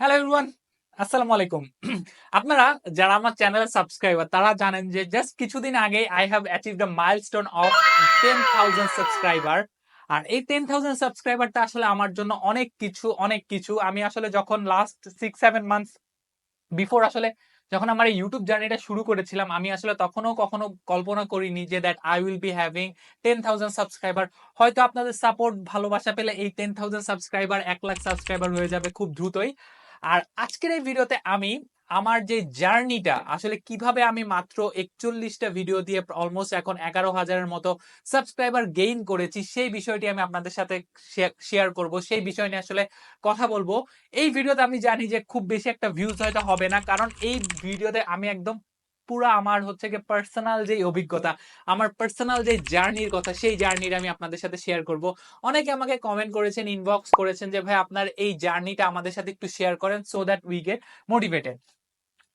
Hello everyone আসসালামু আলাইকুম আপনারা যারা আমার চ্যানেল সাবস্ক্রাইবার তারা জানেন যে জাস্ট কিছুদিন আগে I have achieve the milestone of ten thousand subscriber আর এই টেন থাউজেন্ড সাবস্ক্রাইবারটা আসলে আমার জন্য অনেক কিছু অনেক কিছু আমি আসলে যখন last six seven months before আসলে যখন আমার এই ইউটিউব জার্নিটা শুরু করেছিলাম আমি আসলে তখনও কখনো কল্পনা করিনি যে that I will be having ten thousand subscriber হয়তো আপনাদের সাপোর্ট ভালোবাসা পেলে এই টেন থাউজেন্ড সাবস্ক্রাইবার এক লাখ সাবস্ক্রাইবার হয়ে যাবে খুব দ্রুতই আর আজকের এই ভিডিওতে আমি আমার যে জার্নিটা, আসলে কীভাবে আমি মাত্র একচল্লিশটা ভিডিও দিয়ে অলমোস্ট এখন এগারো হাজারের মতো সাবস্ক্রাইবার গেইন করেছি, সেই বিষয়টি আমি আপনাদের সাথে শেয়ার করব। সেই বিষয় নিয়ে আসলে কথা বলব। এই ভিডিওতে আমি জানি যে খুব বেশি একটা ভিউজ হয়তো হবে না, কারণ এই ভিডিওতে আমি একদম পুরো আমার হচ্ছে কি পার্সোনাল যে অভিজ্ঞতা, আমার পার্সোনাল যে জার্নির কথা, সেই জার্নির আমি আপনাদের সাথে শেয়ার করব। অনেকে আমাকে কমেন্ট করেছেন ইনবক্স করেছেন যে, ভাই, আপনার এই জার্নিটা আমাদের সাথে একটু শেয়ার করেন so that we get motivated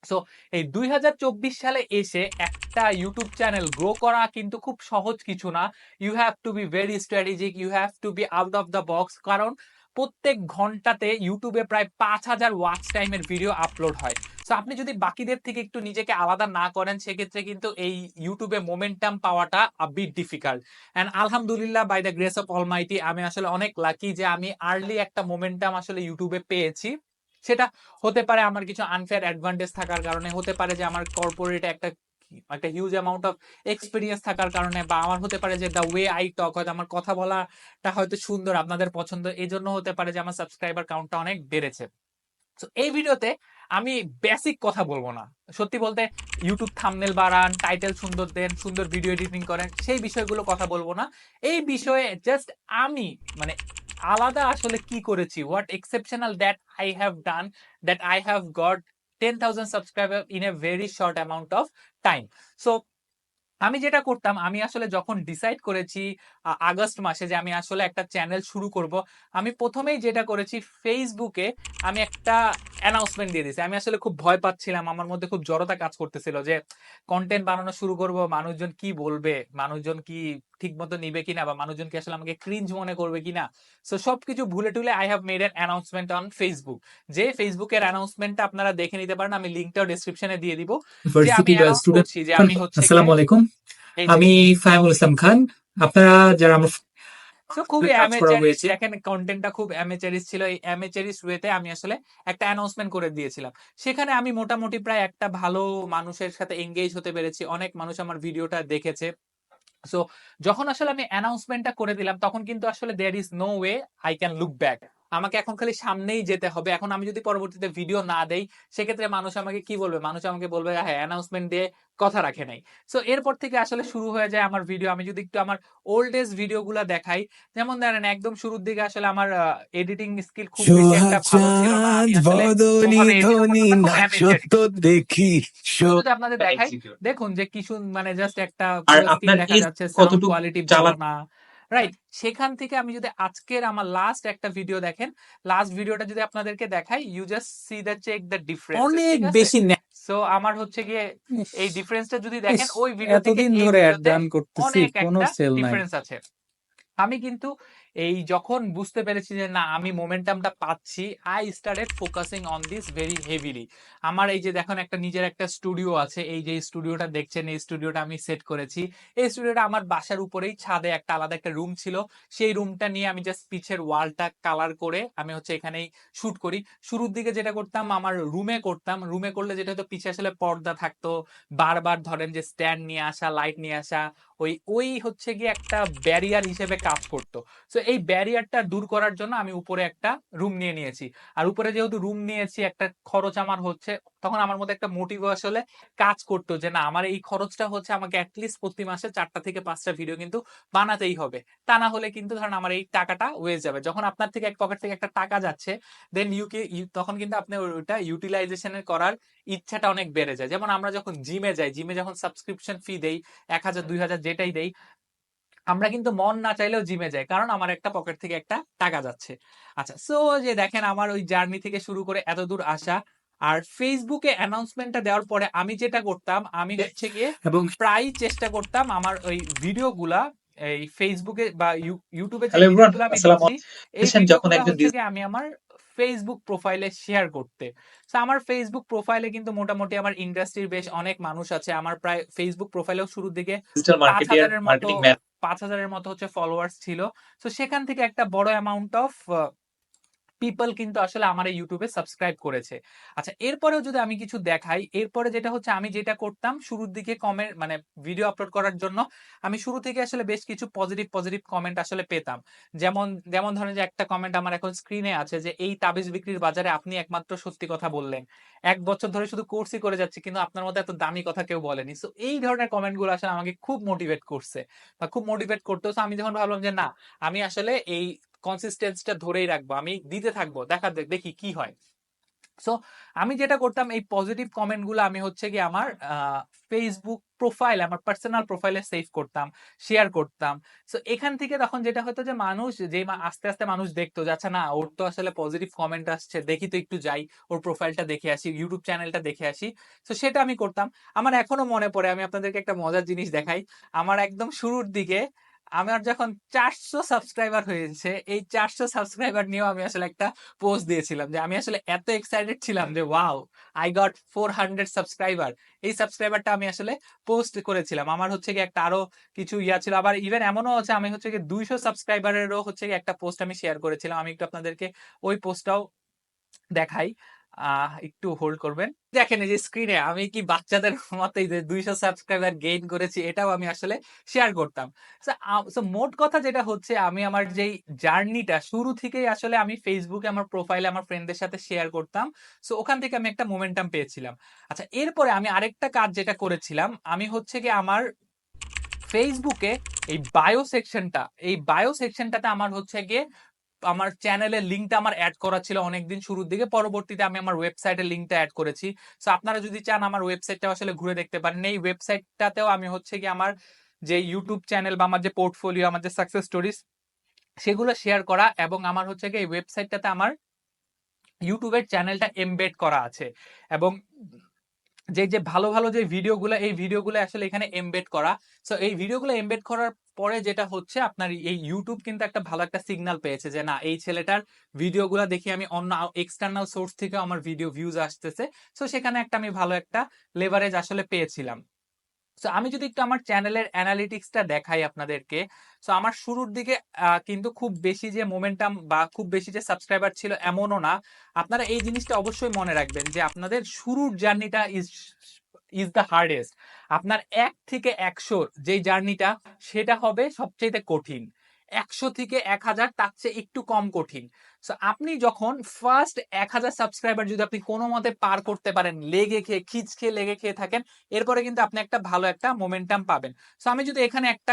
so এই দুই হাজার চব্বিশ সালে এসে একটা ইউটিউব চ্যানেল গ্রো করা কিন্তু খুব সহজ কিছু না। You have to be very strategic you have to be out of the box কারণ প্রত্যেক ঘন্টাতে ইউটিউবে প্রায় পাঁচ হাজার ওয়াচ টাইমের ভিডিও আপলোড হয়। সো আপনি যদি বাকিদের থেকে একটু নিজেকে আলাদা না করেন, সেক্ষেত্রে কিন্তু এই ইউটিউবে মোমেন্টাম পাওয়াটা বিট ডিফিকাল্ট অ্যান্ড আলহামদুলিল্লাহ by the grace of almighty আমি আসলে অনেক লাকি যে আমি আর্লি একটা মোমেন্টাম আসলে ইউটিউবে পেয়েছি। সেটা হতে পারে আমার কিছু আনফেয়ার অ্যাডভান্টেজ থাকার কারণে, হতে পারে যে আমার কর্পোরেট একটা একটা হিউজ অ্যামাউন্ট অফ এক্সপিরিয়েন্স থাকার কারণে বা আমার হতে পারে যে দ্য ওয়ে আই টক হয়তো আমার কথা বলাটা হয়তো সুন্দর, আপনাদের পছন্দ এই জন্য হতে পারে যে আমার সাবস্ক্রাইবার কাউন্টটা অনেক বেড়েছে। তো এই ভিডিওতে আমি বেসিক কথা বলব না। সত্যি বলতে ইউটিউব থামনেল বাড়ান টাইটেল সুন্দর দেন, সুন্দর ভিডিও এডিটিং করেন, সেই বিষয়গুলো কথা বলব না। এই বিষয়ে জাস্ট আমি মানে আলাদা আসলে কি করেছি what exceptional that I have done that I have got ten thousand subscriber in a very short amount of time so আমি যেটা করতাম, আমি আসলে যখন ডিসাইড করেছি আগস্ট মাসে যে আমি আসলে একটা চ্যানেল শুরু করব আমি প্রথমেই যেটা করেছি ফেসবুকে আমি একটা অ্যানাউন্সমেন্ট দিয়ে দিয়েছি। আমি আসলে খুব ভয় পাচ্ছিলাম আমার মধ্যে খুব জড়তা কাজ করতেছিল যে কন্টেন্ট বানানো শুরু করব মানুষজন কি বলবে মানুষজন কি ঠিক মতো নিবে কিনা বা মানুষজন কি আসলে আমাকে ক্রিঞ্জ মনে করবে কিনা। সো সবকিছু ভুলে টুলে I have made an announcement on Facebook যে ফেসবুকের অ্যানাউন্সমেন্টটা আপনারা দেখে নিতে পারেন আমি লিঙ্কটাও ডেসক্রিপশনে দিয়ে দিব। যে আমি আসসালামু আলাইকুম। আমি ফাহিমুল ইসলাম খান আপনারা যারা আমার খুবই। দেখেন কন্টেন্টটা খুব অ্যামেচারিস ছিল। এই অ্যামেচারিস ওয়েতে আমি আসলে একটা অ্যানাউন্সমেন্ট করে দিয়েছিলাম। সেখানে আমি মোটামুটি প্রায় একটা ভালো মানুষের সাথে এঙ্গেজ হতে পেরেছি। অনেক মানুষ আমার ভিডিওটা দেখেছে। সো যখন আসলে আমি অ্যানাউন্সমেন্টটা করে দিলাম তখন কিন্তু আসলে there is no way I can look back আমাকে এখন খালি সামনেই যেতে হবে। এখন আমি যদি পরবর্তীতে ভিডিও না দেই সেক্ষেত্রে মানুষ আমাকে কি বলবে? মানুষ আমাকে বলবে হ্যাঁ অ্যানাউন্সমেন্ট দিয়ে কথা রাখে নাই। সো এরপর থেকে আসলে শুরু হয়ে যায় আমার ভিডিও আমি যদি একটু আমার ওল্ড এজ ভিডিও ভিডিওগুলো দেখাই যেমন ধরেন একদম শুরুর দিকে আসলে আমার এডিটিং স্কিল খুব বেশি একটা ভালো ছিল না। যদি আপনাদের দেখাই। দেখুন যে কি মানে জাস্ট একটা দেখা যাচ্ছে সাউন্ড কোয়ালিটি ভালো না। রাইট সেখান থেকে আমি যদি আজকের আমার লাস্ট একটা ভিডিও দেখেন লাস্ট ভিডিওটা যদি আপনাদেরকে দেখাই you just see the check the difference অনেক বেশি সো আমার হচ্ছে গিয়ে এই ডিফারেন্সটা যদি দেখেন ওই ভিডিও থেকে ধরে অ্যাড ডান করতেছি কোনো সেল নাই। ডিফারেন্স আছে। আমি কিন্তু এই যখন বুঝতে পেরেছি যে না, আমি মোমেন্টামটা পাচ্ছি I started focusing on this very heavily আমার এই যে দেখুন, একটা নিজের একটা স্টুডিও আছে, এই যে স্টুডিওটা দেখছেন, এই স্টুডিওটা আমি সেট করেছি। এই স্টুডিওটা আমার বাসার উপরেই ছাদে একটা আলাদা একটা রুম ছিল। সেই রুমটা নিয়ে আমি জাস্ট পিছের ওয়ালটা কালার করে আমি হচ্ছে এখানেই শুট করি। শুরুর দিকে যেটা করতাম, আমার রুমে করতাম। রুমে করলে যেটা হতো, পিছে আসলে পর্দা থাকতো। বারবার ধরেন যে স্ট্যান্ড নিয়ে আসা লাইট নিয়ে আসা, ওই ওই হচ্ছে গিয়ে একটা ব্যারিয়ার হিসেবে কাজ করতো। সো এই ব্যারিয়ারটা দূর করার জন্য আমি উপরে একটা রুম নিয়ে নিয়েছি। আর উপরে যেহেতু রুম নিয়েছি, একটা খরচ আমার হচ্ছে, তখন আমার মধ্যে একটা মোটিভ আসলে কাজ করতো যে, না, আমার এই খরচটা হচ্ছে আমাকে অ্যাটলিস্ট প্রতি মাসে চারটা থেকে পাঁচটা ভিডিও কিন্তু বানাতেই হবে। তা না হলে কিন্তু ধরেন আমার এই টাকাটা ওয়ে যাবে। যখন আপনার থেকে এক পকেট থেকে একটা টাকা যাচ্ছে দেন ইউ কে তখন কিন্তু আপনি ওটা ইউটিলাইজেশনের করার ইচ্ছাটা অনেক বেড়ে যায়। যেমন আমরা যখন জিমে যাই জিমে যখন সাবস্ক্রিপশন ফি দেই, এক হাজার, দুই হাজার যেটাই দেই আমরা কিন্তু মন না চাইলেও জিমে যাই। কারণ আমার একটা পকেট থেকে একটা টাকা যাচ্ছে। আচ্ছা সো যে দেখেন আমার ওই জার্নি থেকে শুরু করে এত দূর আসা। আর ফেসবুকে অ্যানাউন্সমেন্টটা দেওয়ার পরে আমি যেটা করতাম আমি হচ্ছে গিয়ে এবং প্রায় চেষ্টা করতাম আমার ওই ভিডিওগুলা এই ফেসবুকে বা ইউ- ইউটিউবে আমি আমার ফেসবুক প্রোফাইলে শেয়ার করতে। সো আমার ফেসবুক প্রোফাইলে কিন্তু মোটামুটি আমার ইন্ডাস্ট্রির বেশ অনেক মানুষ আছে। আমার প্রায় ফেসবুক প্রোফাইলেও শুরুর দিকে পাঁচ হাজারের মতো পাঁচ হাজারের মতো হচ্ছে ফলোয়ার্স ছিল। সো সেখান থেকে একটা বড় অ্যামাউন্ট অফ পিপল কিন্তু আসলে আমার এই ইউটিউবে সাবস্ক্রাইব করেছে। আচ্ছা এরপরেও যদি আমি কিছু দেখাই, এরপরে যেটা হচ্ছে আমি যেটা করতাম শুরুর দিকে কমেন্ট মানে ভিডিও আপলোড করার জন্য, আমি শুরু থেকে আসলে বেশ কিছু পজিটিভ পজিটিভ কমেন্ট আসলে পেতাম। যেমন যেমন ধরেন যে একটা কমেন্ট আমার এখন স্ক্রিনে আছে যে, এই তাবিজ বিক্রির বাজারে আপনি একমাত্র সত্যি কথা বললেন। এক বছর ধরে শুধু কোর্সই করে যাচ্ছে, কিন্তু আপনার মধ্যে এত দামি কথা কেউ বলেনি। সো এই ধরনের কমেন্টগুলো আসলে আমাকে খুব মোটিভেট করছে। বা খুব মোটিভেট করতো So, আমি যখন ভাবলাম যে, না, আমি আসলে এই কনসিস্টেন্সিটা ধরেই রাখব। আমি দিতে থাকব। দেখা দেখ- কি হয়। সো আমি যেটা করতাম, এই পজিটিভ কমেন্টগুলো আমি হচ্ছে কি আমার ফেসবুক প্রোফাইল আমার পার্সোনাল প্রোফাইলে সেভ করতাম শেয়ার করতাম। সো এখান থেকে তখন যেটা হতো যে, মানুষ, যে আস্তে আস্তে মানুষ দেখতো যে আচ্ছা না, ওর তো আসলে পজিটিভ কমেন্ট আসছে, দেখি তো একটু যাই, ওর প্রোফাইলটা দেখে আসি ইউটিউব চ্যানেলটা দেখে আসি। সো সেটা আমি করতাম। আমার এখনও মনে পড়ে, আমি আপনাদেরকে একটা মজার জিনিস দেখাই। আমার একদম শুরুর দিকে আমার যখন চারশো সাবস্ক্রাইবার হয়েছে, এই চারশো সাবস্ক্রাইবার নিয়েও আমি আসলে একটা পোস্ট দিয়েছিলাম যে আমি আসলে এত এক্সাইটেড ছিলাম যে wow I got four hundred subscriber এই সাবস্ক্রাইবারটা আমি আসলে পোস্ট করেছিলাম। আমার হচ্ছে কি একটা আরও কিছু ইয়া ছিল। আবার ইভেন এমনও হচ্ছে আমি হচ্ছে কি দুইশো সাবস্ক্রাইবারেরও হচ্ছে কি একটা পোস্ট আমি শেয়ার করেছিলাম। আমি একটু আপনাদেরকে ওই পোস্টটাও দেখাই। একটু হোল্ড করবেন। দেখেন এই যে স্ক্রিনে আমি কি বাচ্চাদের মতোই যে দুইশো সাবস্ক্রাইবার গেইন করেছি, এটাও আমি আসলে শেয়ার করতাম। মোট কথা যেটা হচ্ছে, আমি আমার যেই জার্নিটা শুরু থেকেই আসলে আমি ফেসবুকে আমার প্রোফাইলে আমার ফ্রেন্ডদের সাথে শেয়ার করতাম। সো ওখান থেকে আমি একটা মোমেন্টাম পেয়েছিলাম। আচ্ছা এরপরে আমি আরেকটা কাজ যেটা করেছিলাম, আমি হচ্ছে কি আমার ফেসবুকে এই বায়ো সেকশনটা এই বায়ো সেকশনটাতে আমার হচ্ছে গিয়ে আমার চ্যানেলের লিঙ্কটা আমার অ্যাড করা ছিল অনেকদিন শুরুর দিকে। পরবর্তীতে আমি আমার ওয়েবসাইটের লিঙ্কটা অ্যাড করেছি। সো আপনারা যদি চান আমার ওয়েবসাইটটা আসলে ঘুরে দেখতে পারেন। এই ওয়েবসাইটটাতেও আমি হচ্ছে কি আমার যে ইউটিউব চ্যানেল বা আমার যে পোর্টফোলিও আমার যে সাকসেস স্টোরিজ সেগুলো শেয়ার করা এবং আমার হচ্ছে কি এই ওয়েবসাইটটাতে আমার ইউটিউবের চ্যানেলটা এমবেড করা আছে। এবং যে যে ভালো ভালো যে ভিডিওগুলো, এই ভিডিওগুলো আসলে এখানে এমবেড করা। সো এই ভিডিওগুলো এমবেড করার পরে যেটা হচ্ছে, আপনার এই ইউটিউব কিন্তু একটা ভালো একটা সিগনাল পেয়েছে যে, না, এই ছেলেটার ভিডিওগুলো দেখি আমি অন্য এক্সটার্নাল সোর্স থেকে আমার ভিডিও ভিউজ আসতেছে। সো সেখানে একটা আমি ভালো একটা লেভারেজ আসলে পেয়েছিলাম। সো আমি যদি একটু আমার চ্যানেলের অ্যানালিটিক্সটা দেখাই আপনাদেরকে সো আমার শুরুর দিকে কিন্তু খুব বেশি যে মোমেন্টাম বা খুব বেশি যে সাবস্ক্রাইবার ছিল এমনও না। আপনারা এই জিনিসটা অবশ্যই মনে রাখবেন যে আপনাদের শুরুর জার্নিটা ইজ ইজ দ্য হার্ডেস্ট আপনার এক থেকে একশোর যে জার্নিটা, সেটা হবে সবচেয়ে কঠিন। একশো থেকে এক হাজার, তার চেয়ে একটু কম কঠিন। সো আপনি যখন ফার্স্ট এক হাজার সাবস্ক্রাইবার যদি আপনি কোনো মতে পার করতে পারেন, লেগে খেয়ে, খিচ খেয়ে, লেগে খেয়ে থাকেন, এরপরে কিন্তু আপনি একটা ভালো একটা মোমেন্টাম পাবেন। সো আমি যদি এখানে একটা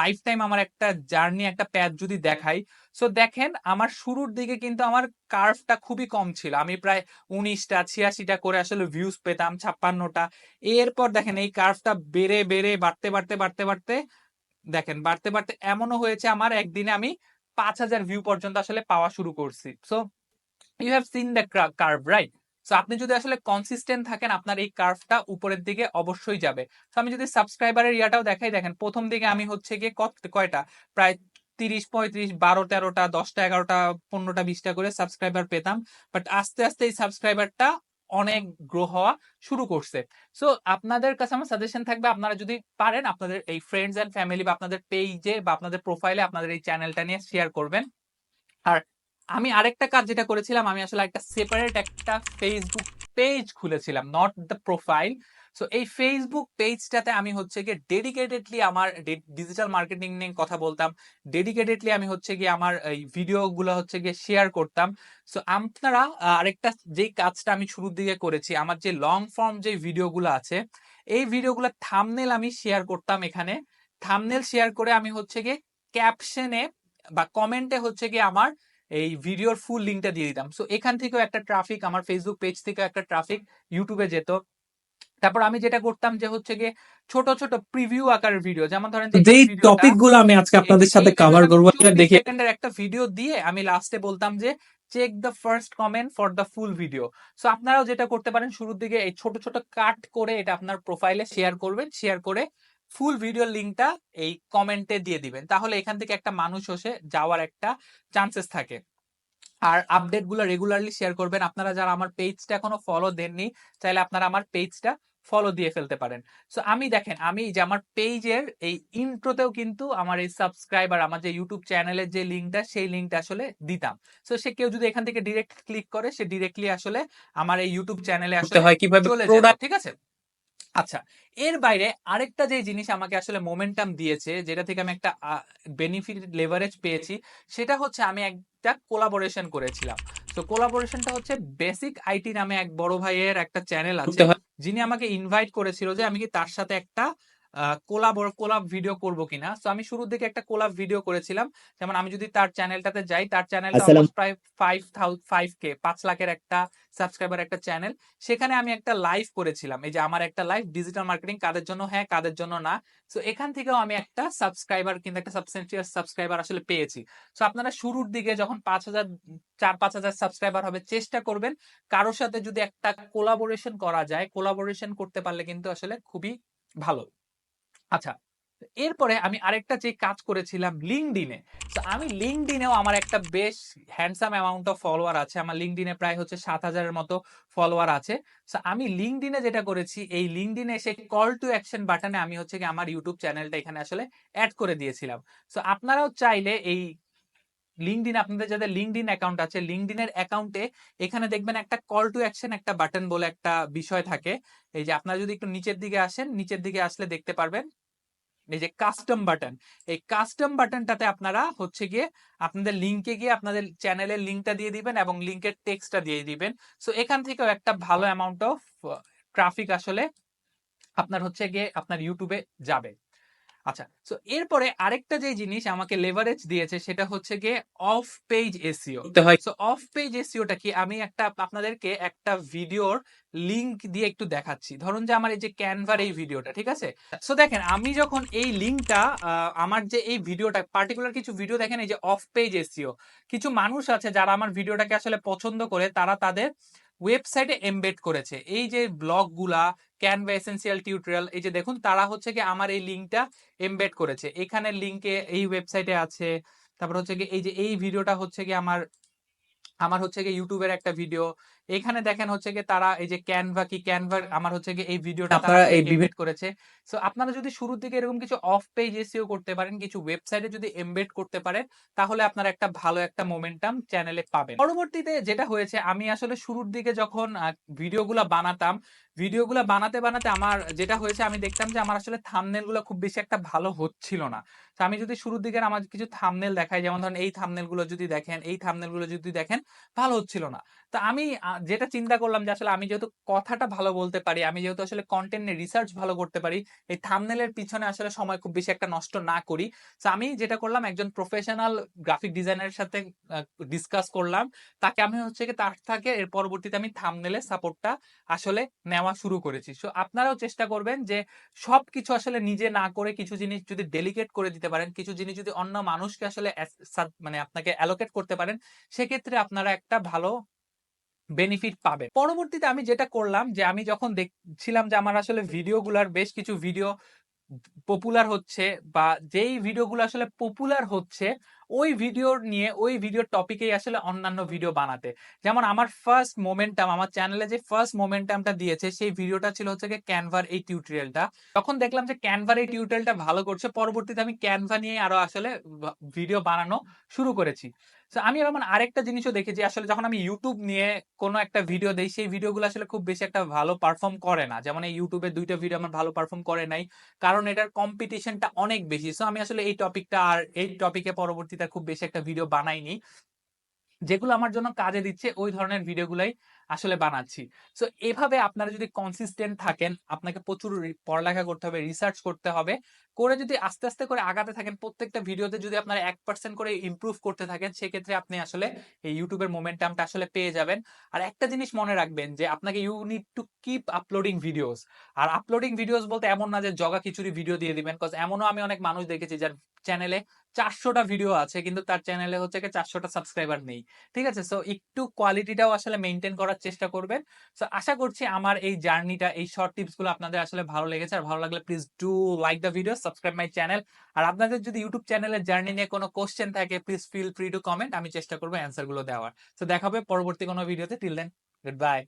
লাইফ টাইম আমার একটা জার্নি একটা প্যাথ যদি দেখাই সো দেখেন আমার শুরুর দিকে কিন্তু আমার কার্ভটা খুবই কম ছিল। আমি প্রায় উনিশটা, ছিয়াশিটা করে আসলে ভিউজ পেতাম, ছাপ্পান্নটা। এরপর দেখেন এই কার্ভটা বেড়ে বেড়ে, বাড়তে বাড়তে বাড়তে বাড়তে দেখেন, বাড়তে বাড়তে এমনও হয়েছে আমার, একদিনে আমি পাঁচ হাজার ভিউ পর্যন্ত আসলে পাওয়া শুরু করছি। So you have seen the curve right so আপনি যদি আসলে কনসিস্টেন্ট থাকেন, আপনার এই কার্ভটা উপরের দিকে অবশ্যই যাবে। তো আমি যদি সাবস্ক্রাইবারের ইয়াটাও দেখাই, দেখেন, প্রথম দিকে আমি হচ্ছে গিয়ে কত, কয়টা? প্রায় তিরিশ, পঁয়ত্রিশ, বারো, তেরোটা, দশটা, এগারোটা, পনেরোটা, বিশটা করে সাবস্ক্রাইবার পেতাম। বাট আস্তে আস্তে এই সাবস্ক্রাইবারটা অনেক গ্রো হওয়া শুরু করছে। সো আপনাদের কাছে আমার সাজেশন থাকবে, আপনারা যদি পারেন আপনাদের এই ফ্রেন্ডস অ্যান্ড ফ্যামিলি বা আপনাদের পেজে বা আপনাদের প্রোফাইলে আপনাদের এই চ্যানেলটা নিয়ে শেয়ার করবেন। আর আমি আরেকটা কাজ যেটা করেছিলাম, আমি আসলে একটা সেপারেট একটা ফেসবুক পেজ খুলেছিলাম নট দ্য প্রোফাইল সো এই ফেসবুক পেজটাতে আমি হচ্ছে গিয়ে ডেডিকেটেডলি আমার ডিজিটাল মার্কেটিং নিয়ে কথা বলতাম। ডেডিকেটেডলি আমি হচ্ছে গিয়ে আমার এই ভিডিওগুলো হচ্ছে গিয়ে শেয়ার করতাম। সো আপনারা আরেকটা যেই কাজটা আমি শুরুর দিকে করেছি, আমার যে লং ফর্ম যে ভিডিওগুলো আছে, এই ভিডিওগুলো থামনেল আমি শেয়ার করতাম এখানে। থামনেল শেয়ার করে আমি হচ্ছে গিয়ে ক্যাপশনে বা কমেন্টে হচ্ছে গিয়ে আমার এই ভিডিওর ফুল লিঙ্কটা দিয়ে দিতাম। সো এখান থেকেও একটা ট্রাফিক আমার ফেসবুক পেজ থেকেও একটা ট্রাফিক ইউটিউবে যেত। তারপর আমি যেটা করতাম যে হচ্ছে গিয়ে ছোট ছোট প্রিভিউ আকারের ভিডিও যেমন ধরেন যেই টপিকগুলো আমি আজকে আপনাদের সাথে কভার করব এটা 20 দেখে সেকেন্ডের একটা ভিডিও দিয়ে আমি লাস্টে বলতাম যে check the first comment for the full video so আপনারাও যেটা করতে পারেন শুরুর দিকে এই ছোট ছোট কাট করে এটা আপনার প্রোফাইলে শেয়ার করবেন শেয়ার করে ফুল ভিডিও লিঙ্কটা এই কমেন্টে দিয়ে দিবেন। তাহলে এখান থেকে একটা মানুষ হসে যাওয়ার একটা চান্সেস থাকে। আর আপডেটগুলো রেগুলারলি শেয়ার করবেন। আপনারা যারা আমার পেজটা এখনও ফলো দেননি চাইলে আপনারা আমার পেজটা ফলো দিয়ে ফেলতে পারেন। সো আমি দেখেন আমি যে আমার পেজের এই ইন্ট্রোতেও কিন্তু আমার এই সাবস্ক্রাইবার আমার যে ইউটিউব চ্যানেলের যে লিঙ্কটা সেই লিঙ্কটা আসলে দিতাম। সো সে কেউ যদি এখান থেকে ডিরেক্ট ক্লিক করে সে ডিরেক্টলি আসলে আমার এই ইউটিউব চ্যানেলে আসলে হয় কীভাবে? ঠিক আছে? আচ্ছা এর বাইরে আরেকটা যে জিনিস আমাকে আসলে মোমেন্টাম দিয়েছে যেটা থেকে আমি একটা বেনিফিট লেভারেজ পেয়েছি সেটা হচ্ছে আমি একটা কোলাবোরেশন করেছিলাম। তো কোলাবোরেশনটা হচ্ছে বেসিক আইটি নামে এক বড় ভাইয়ের একটা চ্যানেল আছে। যিনি আমাকে ইনভাইট করেছিল যে আমি কি তার সাথে একটা কোলাব কোলাব ভিডিও করব কিনা? তো আমি শুরুর দিকে একটা কোলাব ভিডিও করেছিলাম। যেমন আমি যদি তার চ্যানেলটাতে যাই তার চ্যানেলটা প্রায় ফাইভ ফাইভ কে পাঁচ লাখের একটা সাবস্ক্রাইবার একটা চ্যানেল সেখানে আমি একটা লাইভ করেছিলাম। এই যে আমার একটা লাইভ ডিজিটাল মার্কেটিং কাদের জন্য হ্যাঁ কাদের জন্য না। তো এখান থেকেও আমি একটা সাবস্ক্রাইবার কিন্তু একটা সাবস্টেন্সিয়াস সাবস্ক্রাইবার আসলে পেয়েছি। সো আপনারা শুরুর দিকে যখন পাঁচ হাজার চার পাঁচ হাজার সাবস্ক্রাইবার হবে চেষ্টা করবেন। কারোর সাথে যদি একটা কোলাবোরেশন করা যায় কোলাবোরেশন করতে পারলে কিন্তু আসলে খুবই ভালো। আচ্ছা এরপরে আমি আরেকটা যে কাজ করেছিলাম লিঙ্কডিনে তো আমি লিঙ্কডিনেও আমার একটা বেশ হ্যান্ডসাম অ্যামাউন্ট অফ ফলোয়ার আছে, আমার লিঙ্কডিনে প্রায় হচ্ছে সাত হাজারের মতো ফলোয়ার আছে, তো আমি লিঙ্কডিনে যেটা করেছি, এই লিঙ্কডিনে এসে কল টু অ্যাকশন বাটনে আমি হচ্ছে কি আমার ইউটিউব চ্যানেলটা এখানে আসলে অ্যাড করে দিয়েছিলাম। তো আপনারাও চাইলে এই লিঙ্কডিন আপনাদের যাদের লিঙ্কডিন অ্যাকাউন্ট আছে লিঙ্কডিনের অ্যাকাউন্টে এখানে দেখবেন একটা কল টু অ্যাকশন একটা বাটন বলে একটা বিষয় থাকে, এই যে আপনারা যদি একটু নিচের দিকে আসেন, নিচের দিকে আসলে দেখতে পারবেন এই যে কাস্টম বাটন এই কাস্টম বাটনটাতে আপনারা হচ্ছে গিয়ে আপনাদের লিঙ্কে গিয়ে আপনাদের চ্যানেলের লিঙ্কটা দিয়ে দিবেন এবং লিঙ্কের টেক্সটটা দিয়ে দিবেন। সো এখান থেকেও একটা ভালো অ্যামাউন্ট অফ ট্রাফিক আসলে আপনার হচ্ছে গিয়ে আপনার ইউটিউবে যাবে। আচ্ছা সো এরপরে আরেকটা যে জিনিস আমাকে লেভারেজ দিয়েছে সেটা হচ্ছে গিয়ে off page SEO so off page এসিওটা কি? আমি একটা আপনাদেরকে একটা ভিডিওর লিংক দিয়ে একটু দেখাচ্ছি। ধরুন যে আমার এই যে ক্যানভার এই ভিডিওটা ঠিক আছে? সো দেখেন আমি যখন এই লিঙ্কটা আমার যে এই ভিডিওটা পার্টিকুলার কিছু ভিডিও দেখেন এই যে অফ পেজ এসিও কিছু মানুষ আছে যারা আমার ভিডিওটাকে আসলে পছন্দ করে তারা তাদের ওয়েবসাইটে এমবেড করেছে। এই যে ব্লগগুলা ক্যানভা এসেন্সিয়াল টিউটোরিয়াল এই যে দেখুন, তারা হচ্ছে কি আমার এই লিঙ্কটা এমবেড করেছে। এখানে লিঙ্কে এই ওয়েবসাইটে আছে, তারপর হচ্ছে কি এই যে এই ভিডিওটা হচ্ছে কি আমার আমার হচ্ছে কি ইউটিউবের একটা ভিডিও এখানে দেখেন হচ্ছে কি তারা এই যে ক্যানভা কি ক্যানভা আমার হচ্ছে কি এই ভিডিওটা আপনারা এই এমবেড করেছে। সো আপনারা যদি শুরুর দিকে এরকম কিছু অফ পেজ এসিও করতে পারেন কিছু ওয়েবসাইটে যদি এমবেড করতে পারেন তাহলে আপনারা একটা ভালো একটা মোমেন্টাম চ্যানেলে পাবেন। পরবর্তীতে যেটা হয়েছে আমি আসলে শুরুর দিকে যখন ভিডিওগুলো বানাতাম ভিডিওগুলো বানাতে বানাতে আমার যেটা হয়েছে আমি দেখতাম যে আমার আসলে থামনেলগুলো খুব বেশি একটা ভালো হচ্ছিল না। তো আমি যদি শুরুর দিকে আমার কিছু থামনেল দেখাই যেমন ধরেন এই থামনেলগুলো যদি দেখেন এই থামনেলগুলো যদি দেখেন ভালো হচ্ছিল না। তো আমি যেটা চিন্তা করলাম যে আসলে আমি যেহেতু কথাটা ভালো বলতে পারি, আমি যেহেতু আসলে কন্টেন্ট নিয়ে রিসার্চ ভালো করতে পারি, এই থামনেলের পিছনে আসলে সময় খুব বেশি একটা নষ্ট না করি। তো আমি যেটা করলাম, একজন প্রফেশনাল গ্রাফিক ডিজাইনারের সাথে ডিসকাস করলাম। তাকে আমি হচ্ছে কি তার থেকে এর পরবর্তীতে আমি থামনেলের সাপোর্টটা আসলে নেওয়া শুরু করেছি। সো আপনারাও চেষ্টা করবেন যে সবকিছু আসলে নিজে না করে কিছু জিনিস যদি ডেলিকেট করে দিতে পারেন, কিছু জিনিস যদি অন্য মানুষকে আসলে মানে আপনাকে অ্যালোকেট করতে পারেন, সেক্ষেত্রে আপনারা একটা ভালো বেনিফিট পাবে। পরবর্তীতে আমি যেটা করলাম যে, আমি যখন দেখছিলাম যে, আমার আসলে ভিডিওগুলার বেশ কিছু ভিডিও পপুলার হচ্ছে বা যেই ভিডিওগুলো আসলে পপুলার হচ্ছে, ওই ভিডিও নিয়ে, ওই ভিডিওর টপিকেই আসলে অন্যান্য ভিডিও বানাতে। যেমন আমার ফার্স্ট মোমেন্টাম আমার চ্যানেলে যে ফার্স্ট মোমেন্টামটা দিয়েছে, সেই ভিডিওটা ছিল হচ্ছে ক্যানভার এই টিউটোরিয়ালটা তখন দেখলাম যে ক্যানভার এই টিউটোরিয়ালটা ভালো করছে। পরবর্তীতে আমি ক্যানভা নিয়ে আরও আসলে ভিডিও বানানো শুরু করেছি। আমি এমন আরেকটা জিনিসও দেখেছি আসলে যখন আমি ইউটিউব নিয়ে কোনো একটা ভিডিও দেই, সেই ভিডিওগুলো আসলে খুব বেশি একটা ভালো পারফর্ম করে না। যেমন এই ইউটিউবে দুইটা ভিডিও আমার ভালো পারফর্ম করে নাই, কারণ এটার কম্পিটিশনটা অনেক বেশি। সো আমি আসলে এই টপিকটা আর এই টপিকে পরবর্তীতে খুব বেশি একটা ভিডিও বানাইনি। যেগুলো আমার জন্য কাজে দিচ্ছে, ওই ধরনের ভিডিওগুলাই আসলে বানাচ্ছি। সো এভাবে আপনারা যদি কনসিস্টেন্ট থাকেন, আপনাকে প্রচুর পড়ালেখা করতে হবে রিসার্চ করতে হবে, করে যদি আস্তে আস্তে করে আগাতে থাকেন, প্রত্যেকটা ভিডিওতে যদি আপনারা এক পার্সেন্ট করে ইমপ্রুভ করতে থাকেন, সেক্ষেত্রে আপনি আসলে এই ইউটিউবের মোমেন্টামটা আসলে পেয়ে যাবেন। আর একটা জিনিস মনে রাখবেন যে, আপনাকে you need to keep uploading videos R uploading videos বলতে এমন না যে, জগা খিচুড়ি ভিডিও দিয়ে দিবেন কজ এমনও আমি অনেক মানুষ দেখেছি যার চ্যানেলে চারশোটা ভিডিও আছে, কিন্তু তার চ্যানেলে হচ্ছে চারশোটা সাবস্ক্রাইবার নেই। ঠিক আছে? সো একটু কোয়ালিটিটাও আসলে মেনটেন করার চেষ্টা করবেন। সো আশা করছি আমার এই জার্নিটা এই শর্ট টিপসগুলো আপনাদের আসলে ভালো লেগেছে। আর ভালো লাগলে please do like the video subscribe my channel আর আপনাদের যদি ইউটিউব চ্যানেলের জার্নি নিয়ে কোনো কোশ্চেন থাকে please feel free to comment আমি চেষ্টা করব অ্যান্সারগুলো দেওয়ার তো দেখাবে পরবর্তী কোনো ভিডিওতে টিল দেন গুড বাই